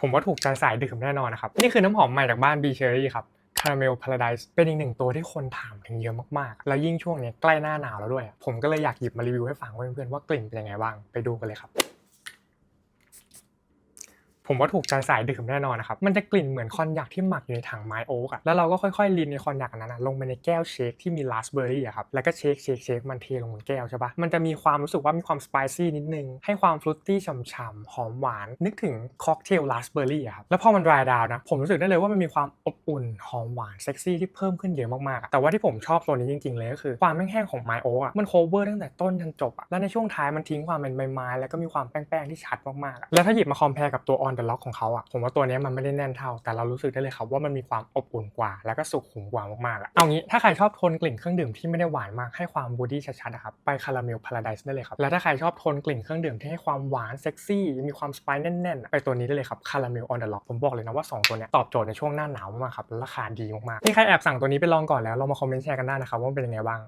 ผมว่าถูกใจสายดื่มแน่นอนนะครับ นี่คือน้ำหอมใหม่จากบ้าน B Cherry ครับ Caramel Paradise เป็นอีกหนึ่งตัวที่คนถามถึงเยอะมาก ๆ แล้วยิ่งช่วงนี้ใกล้หน้าหนาวแล้วด้วย ผมก็เลยอยากหยิบมารีวิวให้ฟังเพื่อนๆว่ากลิ่นเป็นยังไงบ้างไปดูกันเลยครับ ผมว่าถูกใจสายดื่มแน่นอนนะครับ มันจะกลิ่นเหมือนคอนยักที่หมักอยู่ในถังไม้โอ๊กอะแล้วเราก็ค่อยๆลินในคอนยักนั้นอะลงไปในแก้วเชคที่มีราสเบอร์รี่อะครับ แล้วก็เชคเชคเชคมันเทลงบนแก้วใช่ปะมันจะมีความรู้สึกว่ามีความสไปซี่นิดนึง ให้ความฟรุตตี้ฉ่ำๆ หอมหวาน นึกถึงค็อกเทลราสเบอร์รี่อะครับ แล้วพอมัน dry down นะ ผมรู้สึกได้เลยว่ามันมีความอบอุ่น หอมหวาน เซ็กซี่ที่เพิ่มขึ้นเยอะมากๆ แต่ว่าที่ผมชอบตัวนี้จริงๆ เลยก็คือความแห้งๆของไม้โอ๊กอะมันโคเวอร์ตั้งแต่ต้นจนจบอะแล้วในช่วงท้ายมันทิ้งความเป็นใบไม้แล้วก็มีความแป้งๆที่ชัดมากๆแล้วถ้าหยิบมาคอมเพลกับตัว on the lock ของเขาอะผมว่าตัวนี้มันไม่ได้แน่นเท่า แต่เรารู้สึกได้เลยครับว่ามันมีความอบอุ่นกว่า แล้วก็สุขุมกว่ามากๆอะเอางี้ถ้าใครชอบทนกลิ่นเครื่องดื่มที่ไม่ได้หวานมากให้ความบูดี้ชัดๆอะครับไปคาราเมลพาราไดซ์ได้เลยครับแล้วถ้าใครชอบทนกลิ่นเครื่องดื่มที่ให้ความหวานเซ็กซี่มีความสไปซ์แน่นๆไปตัวนี้ได้เลยครับคาราเมล on the lock ผมบอกเลยนะว่าสองตัวเนี้ยตอบโจทย์ในช่วงหน้าหนาวมากครับราคาดีมากๆนี่ใครแอบสั่งตัวนี้ไปลองก่อนแล้วลองมาคอมเมนต์แชร์กันได้นะครับว่าเป็นยังไงบ้าง